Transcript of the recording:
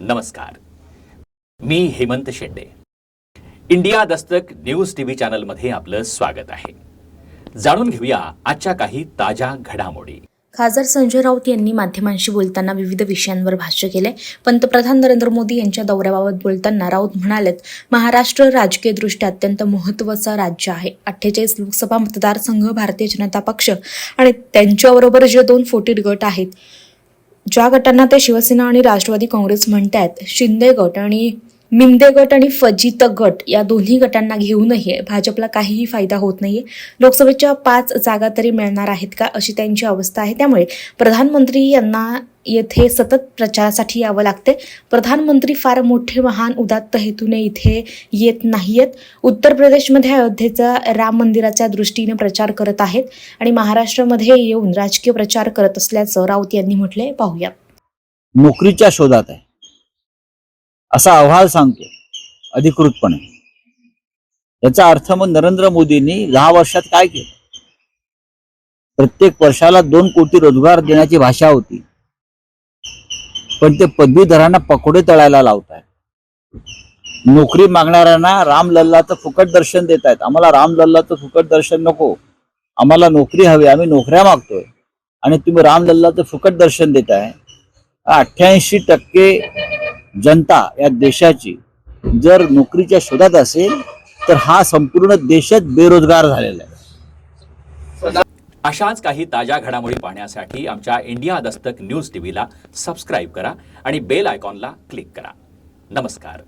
नमस्कार. मी Hemant Shende. India Dastak news TV चॅनलमध्ये आपलं स्वागत आहे. जाणून घेऊया आजच्या काही ताज्या घडामोडी. खासदार संजय राऊत यांनी माध्यमांशी बोलताना विविध विषयांवर भाष्य केले. पंतप्रधान नरेंद्र मोदी यांच्या दौऱ्याबाबत बोलताना राऊत म्हणालेत महाराष्ट्र राजकीयदृष्ट्या अत्यंत महत्त्वाचं राज्य आहे. अठ्ठेचाळीस लोकसभा मतदारसंघ भारतीय जनता पक्ष आणि त्यांच्याबरोबर जे दोन फुटीर गट आहेत ज्या गटांना ते शिवसेना आणि राष्ट्रवादी काँग्रेस म्हणतायत शिंदे गट आणि मिंदे गट आणि फजित गट या दोन्ही गटांना घेऊनही भाजपला काहीही फायदा होत नाहीये. लोकसभेच्या पाच जागा तरी मिळणार आहेत का अशी त्यांची अवस्था आहे. त्यामुळे प्रधानमंत्री यांना येथे सतत प्रचारासाठी यावं लागते प्रधानमंत्री फार मोठे महान उदात्त हेतूने इथे येत नाहीयेत. उत्तर प्रदेशमध्ये अयोध्येचा राम मंदिराच्या दृष्टीने प्रचार करत आहेत आणि महाराष्ट्रामध्ये येऊन राजकीय प्रचार करत असल्याचं राऊत यांनी म्हटले पाहूया. नोकरीच्या शोधात आहे. असा अहवाल सांगतो अधिकृतपणे. याचा अर्थ मग नरेंद्र मोदींनी दहा वर्षात काय केलं? प्रत्येक वर्षाला दोन कोटी रोजगार देण्याची भाषा होती. पण ते पदवीधरांना पकोडे तळायला लावताय नोकरी मागणाऱ्यांना रामलल्लाचं फुकट दर्शन देत आहेत आम्हाला रामलल्लाचं फुकट दर्शन नको. आम्हाला नोकरी हवी आम्ही नोकऱ्या मागतोय. आणि तुम्ही रामलल्लाचं फुकट दर्शन देताय. अठ्ठ्याऐंशी टक्के जनता या देशाची जर नोकरीच्या शोधात असेल तर हा संपूर्ण देशच बेरोजगार झालेला आहे. अशाच काही ताज्या घडामोडी पाहण्यासाठी आमच्या इंडिया दस्तक न्यूज टीव्हीला सबस्क्राईब करा आणि बेल आयकॉनला क्लिक करा. नमस्कार.